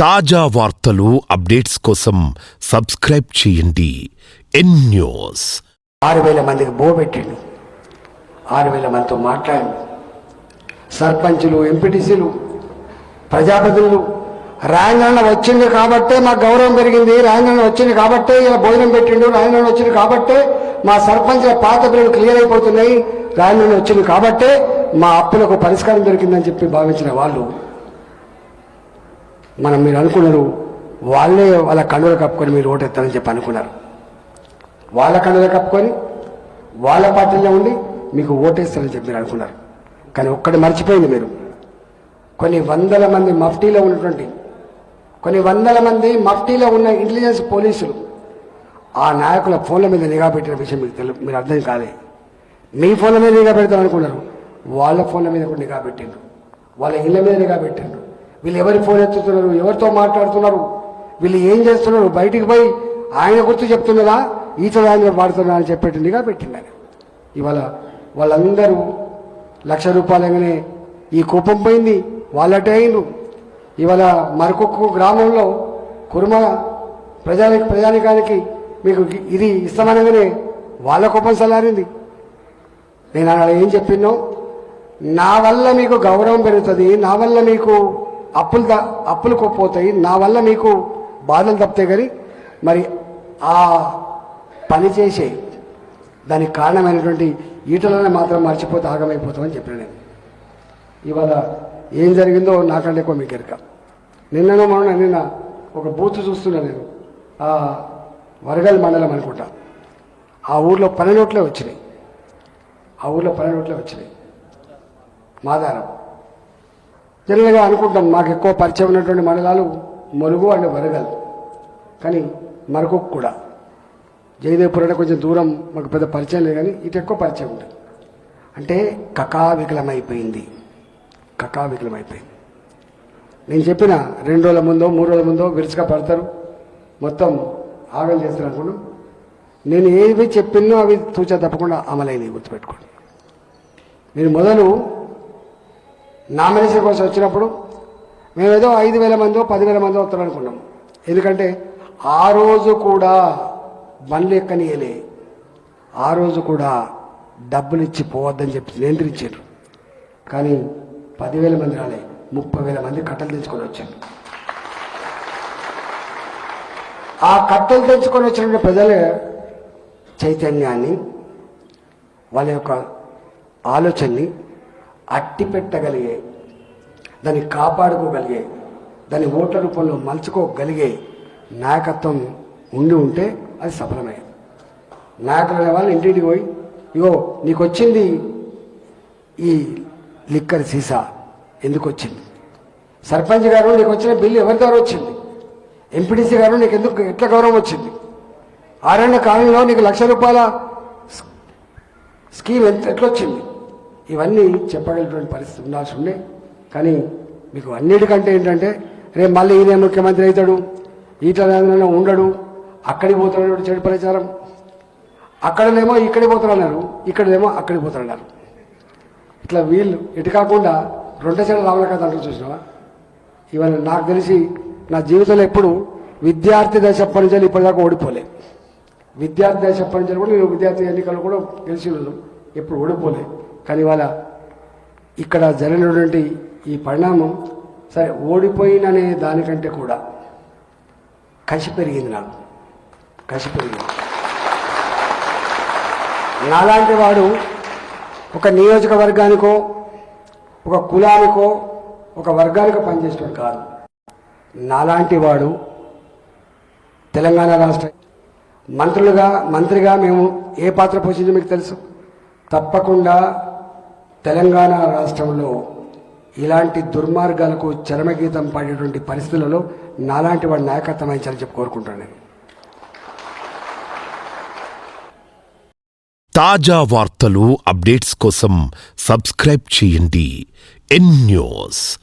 తాజా వార్తలు అప్డేట్స్ కోసం సబ్స్క్రైబ్ చేయండి. N news. ఆరు వేల మందికి బో పెట్టిండు. ఆరు వేల మందితో మాట్లాడు. సర్పంచులు ఎంపీటీసీలు ప్రజాప్రతినిధులు రాయంగణ వచ్చింది కాబట్టే మా గౌరవం పెరిగింది. రాయంగణ వచ్చింది కాబట్టే ఇలా భోజనం పెట్టిండు. రాయంగణ వచ్చింది కాబట్టే మా సర్పంచ్ పాత బిల్లులు క్లియర్ అయిపోతున్నాయి. రాయంగణ వచ్చింది కాబట్టే మా అప్పులకు పరిష్కారం దొరికిందని చెప్పి భావించిన వాళ్ళు మనం మీరు అనుకున్నారు వాళ్ళే వాళ్ళ కండులు కప్పుకొని మీరు ఓటెత్తారని చెప్పి అనుకున్నారు. వాళ్ళ కండులు కప్పుకొని వాళ్ళ పార్టీలో ఉండి మీకు ఓటేస్తారని చెప్పి మీరు అనుకున్నారు. కానీ ఒక్కటి మర్చిపోయింది మీరు. కొన్ని వందల మంది మఫ్టీలో ఉన్నటువంటి కొన్ని వందల మంది మఫ్టీలో ఉన్న ఇంటెలిజెన్స్ పోలీసులు ఆ నాయకుల ఫోన్ల మీద నిఘా పెట్టిన విషయం మీకు తెలు మీరు అర్థం కాలే. మీ ఫోన్ల మీద నిఘా పెడతాం అనుకున్నారు వాళ్ళ ఫోన్ల మీద కూడా నిఘా పెట్టిండ్రు. వాళ్ళ ఇళ్ళ మీద నిఘా పెట్టిండ్రు. వీళ్ళు ఎవరి ఫోన్ ఎత్తుతున్నారు? ఎవరితో మాట్లాడుతున్నారు? వీళ్ళు ఏం చేస్తున్నారు? బయటికి పోయి ఆయన గుర్తు చెప్తున్నారా ఈతలు ఆయన వాడుతున్నా అని చెప్పేటి పెట్టింది ఆయన ఇవాళ వాళ్ళందరూ లక్ష రూపాయలుగానే ఈ కూపం పోయింది వాళ్ళటే అయిండు ఇవాళ మరకొక్క గ్రామంలో కురుమ ప్రజాని ప్రజానికానికి మీకు ఇది ఇస్తామనగానే వాళ్ళ కోపం సలారింది. నేను అలా ఏం చెప్పినో నా వల్ల మీకు గౌరవం పెరుగుతుంది నా వల్ల మీకు అప్పులు అప్పులు పోతాయి నా వల్ల మీకు బాధలు తప్పుతాయి కానీ మరి ఆ పని చేసే దానికి కారణమైనటువంటి ఈటలను మాత్రం మర్చిపోతే ఆగమైపోతామని చెప్పాను నేను. ఇవాళ ఏం జరిగిందో నాకంటే ఎక్కువ మీకు ఎరక నిన్ననో మొన్న నిన్న ఒక బూత్ చూస్తున్నా నేను. ఆ వరగల్ మండలం అనుకుంటా. ఆ ఊర్లో పని నోట్లే వచ్చినాయి. ఆ ఊర్లో పని నోట్లే వచ్చినాయి. మాదారం. జనరల్గా అనుకుంటాం. మాకు ఎక్కువ పరిచయం ఉన్నటువంటి మండలాలు ములుగు అండ్ వరగల్. కానీ మరకు కూడా. జయదేవ్పూర్ అంటే కొంచెం దూరం మాకు పెద్ద పరిచయం లేదు కానీ ఇటు ఎక్కువ పరిచయం ఉంటుంది. అంటే కకావికలమైపోయింది. కకావికలమైపోయింది. నేను చెప్పిన రెండు రోజుల ముందో మూడు రోజుల ముందో విరుచుగా పడతారు. మొత్తం ఆగలు చేస్తారు అనుకున్నాం నేను ఏవి చెప్పినో అవి తూచా తప్పకుండా అమలైనవి గుర్తుపెట్టుకోండి. నేను మొదలు నామినేషన్ కోసం వచ్చినప్పుడు మేము ఏదో ఐదు వేల మందో పదివేల మందో వస్తారు అనుకున్నాం. ఎందుకంటే ఆ రోజు కూడా బండ్లు ఎక్కనియలే. ఆ రోజు కూడా డబ్బులు ఇచ్చి పోవద్దని చెప్పి నియంత్రించారు. కానీ పదివేల మంది రాలే ముప్పై వేల మంది కట్టలు తెచ్చుకొని వచ్చారు. ఆ కట్టలు తెచ్చుకొని వచ్చిన ప్రజల చైతన్యాన్ని వాళ్ళ యొక్క ఆలోచనని అట్టి పెట్టగలిగే దాన్ని కాపాడుకోగలిగే దాన్ని ఓట్ల రూపంలో మలుచుకోగలిగే నాయకత్వం ఉండి ఉంటే అది సఫలమయ్యేది నాయకులు అనే వాళ్ళు ఇంటింటికి పోయి ఇగో నీకు వచ్చింది ఈ లిక్కర్ సీసా ఎందుకు వచ్చింది సర్పంచ్ గారు నీకు వచ్చిన బిల్లు ఎవరి ద్వారా వచ్చింది? ఎంపీటీసీ గారు నీకు ఎందుకు ఎట్లా గౌరవం వచ్చింది? ఆరణ్య కాలంలో నీకు లక్ష రూపాయల స్కీమ్ ఎంత ఎట్లొచ్చింది? ఇవన్నీ చెప్పగలిగినటువంటి పరిస్థితి ఉండాల్సి ఉండే. కానీ మీకు అన్నిటికంటే ఏంటంటే రేపు మళ్ళీ ఈయన ముఖ్యమంత్రి అవుతాడు ఈటలో ఉండడు అక్కడికి పోతాడు చెడు ప్రచారం. అక్కడనేమో ఇక్కడికి పోతారన్నారు ఇక్కడనేమో అక్కడికి పోతారన్నారు. ఇట్లా వీళ్ళు ఇటు కాకుండా రెండు చెడు రావణ కథ అంటూ చూసినావా? ఇవన్నీ నాకు తెలిసి నా జీవితంలో ఎప్పుడు విద్యార్థి దశ అప్పటి ఇప్పటిదాకా ఓడిపోలే. విద్యార్థి దశ అప్పటి కూడా నేను విద్యార్థి ఎన్నికలు కూడా గెలిచి ఎప్పుడు ఓడిపోలే. కానీ ఇవాళ ఇక్కడ జరిగినటువంటి ఈ పరిణామం సరే ఓడిపోయిననే దానికంటే కూడా కసి పెరిగింది నాకు. కసి పెరిగింది. నాలాంటి వాడు ఒక నియోజకవర్గానికో ఒక కులానికో ఒక వర్గానికో పనిచేసేవాడు కాదు. నాలాంటి వాడు తెలంగాణ రాష్ట్ర మంత్రులుగా మంత్రిగా మేము ఏ పాత్ర పోషించో మీకు తెలుసు? తప్పకుండా తెలంగాణ రాష్ట్రంలో ఇలాంటి దుర్మార్గాలకు చరమగీతం పాడేటువంటి పరిస్థితులలో నాలాంటి వాడు నాయకత్వం వహించాలని చెప్పి కోరుకుంటాను నేను. తాజా వార్తలు అప్డేట్స్ కోసం సబ్స్క్రైబ్ చేయండి. N news